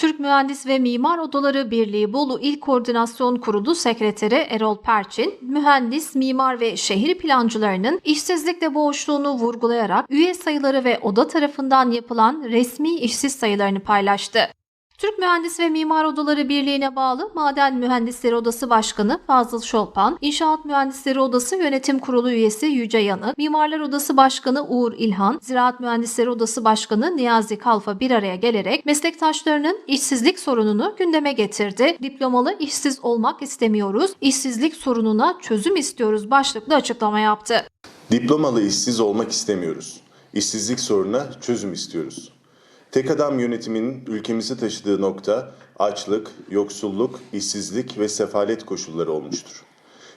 Türk Mühendis ve Mimar Odaları Birliği Bolu İl Koordinasyon Kurulu Sekreteri Erol Perçin, mühendis, mimar ve şehir plancılarının işsizlikle boğuştuğunu vurgulayarak üye sayıları ve oda tarafından yapılan resmi işsiz sayılarını paylaştı. Türk Mühendis ve Mimar Odaları Birliği'ne bağlı Maden Mühendisleri Odası Başkanı Fazıl Şolpan, İnşaat Mühendisleri Odası Yönetim Kurulu üyesi Yüce Yanık, Mimarlar Odası Başkanı Uğur İlhan, Ziraat Mühendisleri Odası Başkanı Niyazi Kalfa bir araya gelerek meslektaşlarının işsizlik sorununu gündeme getirdi. Diplomalı işsiz olmak istemiyoruz, işsizlik sorununa çözüm istiyoruz başlıklı açıklama yaptı. Diplomalı işsiz olmak istemiyoruz. İşsizlik sorununa çözüm istiyoruz. Tek adam yönetiminin ülkemizi taşıdığı nokta açlık, yoksulluk, işsizlik ve sefalet koşulları olmuştur.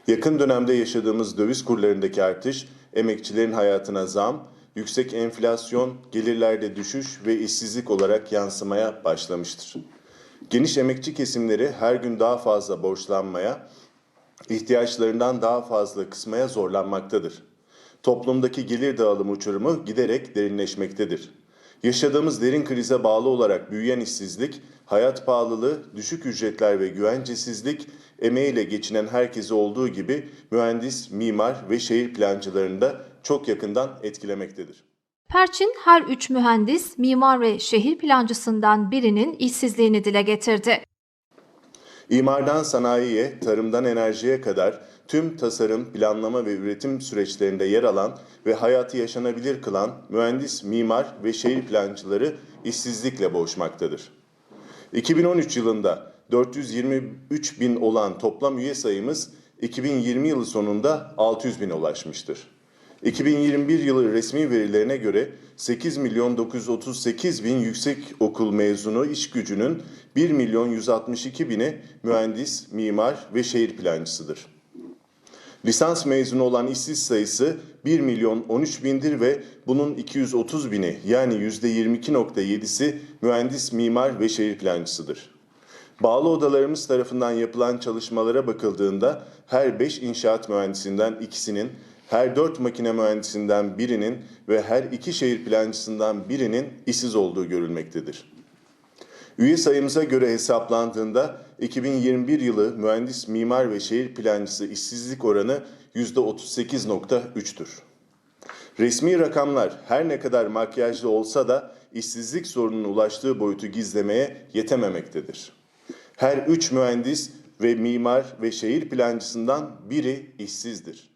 Yakın dönemde yaşadığımız döviz kurlarındaki artış, emekçilerin hayatına zam, yüksek enflasyon, gelirlerde düşüş ve işsizlik olarak yansımaya başlamıştır. Geniş emekçi kesimleri her gün daha fazla borçlanmaya, ihtiyaçlarından daha fazla kısmaya zorlanmaktadır. Toplumdaki gelir dağılım uçurumu giderek derinleşmektedir. Yaşadığımız derin krize bağlı olarak büyüyen işsizlik, hayat pahalılığı, düşük ücretler ve güvencesizlik emeğiyle geçinen herkesi olduğu gibi mühendis, mimar ve şehir plancılarını da çok yakından etkilemektedir. Perçin her üç mühendis, mimar ve şehir plancısından birinin işsizliğini dile getirdi. İmardan sanayiye, tarımdan enerjiye kadar tüm tasarım, planlama ve üretim süreçlerinde yer alan ve hayatı yaşanabilir kılan mühendis, mimar ve şehir plancıları işsizlikle boğuşmaktadır. 2013 yılında 423 bin olan toplam üye sayımız 2020 yılı sonunda 600 bine ulaşmıştır. 2021 yılı resmi verilerine göre 8 milyon 938 bin yüksek okul mezunu iş gücünün 1 milyon 162 bini mühendis, mimar ve şehir plancısıdır. Lisans mezunu olan işsiz sayısı 1 milyon 13 bindir ve bunun 230 bini yani %22.7'si mühendis, mimar ve şehir plancısıdır. Bağlı odalarımız tarafından yapılan çalışmalara bakıldığında her 5 inşaat mühendisinden ikisinin, her 4 makine mühendisinden birinin ve her 2 şehir plancısından birinin işsiz olduğu görülmektedir. Üye sayımıza göre hesaplandığında 2021 yılı mühendis, mimar ve şehir plancısı işsizlik oranı %38.3'tür. Resmi rakamlar her ne kadar makyajlı olsa da işsizlik sorununun ulaştığı boyutu gizlemeye yetememektedir. Her üç mühendis ve mimar ve şehir plancısından biri işsizdir.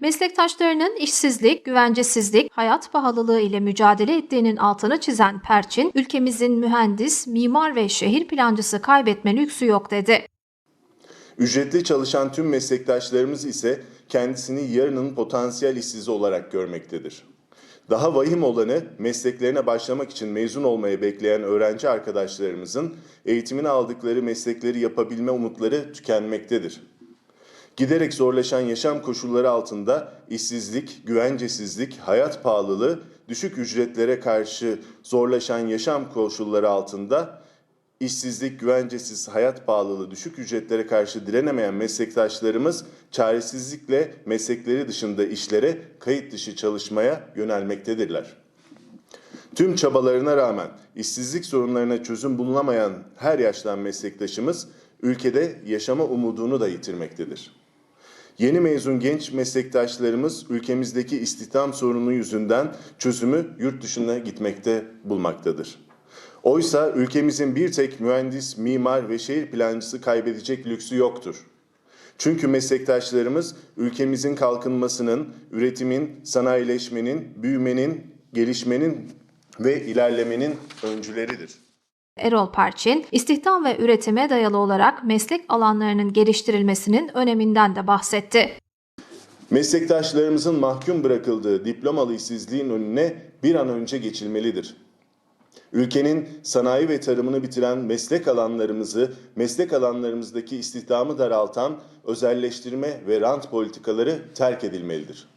Meslektaşlarının işsizlik, güvencesizlik, hayat pahalılığı ile mücadele ettiğinin altını çizen Perçin, ülkemizin mühendis, mimar ve şehir plancısı kaybetme lüksü yok dedi. Ücretli çalışan tüm meslektaşlarımız ise kendisini yarının potansiyel işsizi olarak görmektedir. Daha vahim olanı mesleklerine başlamak için mezun olmayı bekleyen öğrenci arkadaşlarımızın eğitimini aldıkları meslekleri yapabilme umutları tükenmektedir. Giderek zorlaşan yaşam koşulları altında işsizlik, güvencesizlik, hayat pahalılığı, düşük ücretlere karşı zorlaşan yaşam koşulları altında işsizlik, güvencesiz, hayat pahalılığı, düşük ücretlere karşı direnemeyen meslektaşlarımız çaresizlikle meslekleri dışında işlere, kayıt dışı çalışmaya yönelmektedirler. Tüm çabalarına rağmen işsizlik sorunlarına çözüm bulunamayan her yaştan meslektaşımız ülkede yaşama umudunu da yitirmektedir. Yeni mezun genç meslektaşlarımız ülkemizdeki istihdam sorunu yüzünden çözümü yurt dışına gitmekte bulmaktadır. Oysa ülkemizin bir tek mühendis, mimar ve şehir plancısı kaybedecek lüksü yoktur. Çünkü meslektaşlarımız ülkemizin kalkınmasının, üretimin, sanayileşmenin, büyümenin, gelişmenin ve ilerlemenin öncüleridir. Erol Perçin, istihdam ve üretime dayalı olarak meslek alanlarının geliştirilmesinin öneminden de bahsetti. Meslektaşlarımızın mahkum bırakıldığı diplomalı işsizliğin önüne bir an önce geçilmelidir. Ülkenin sanayi ve tarımını bitiren meslek alanlarımızı, meslek alanlarımızdaki istihdamı daraltan özelleştirme ve rant politikaları terk edilmelidir.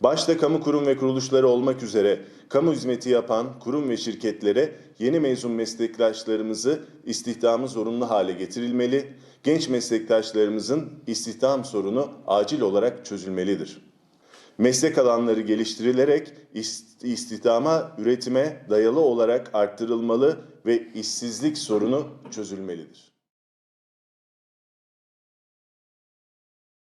Başta kamu kurum ve kuruluşları olmak üzere kamu hizmeti yapan kurum ve şirketlere yeni mezun meslektaşlarımızı istihdamı zorunlu hale getirilmeli, genç meslektaşlarımızın istihdam sorunu acil olarak çözülmelidir. Meslek alanları geliştirilerek ist- istihdama, üretime dayalı olarak arttırılmalı ve işsizlik sorunu çözülmelidir.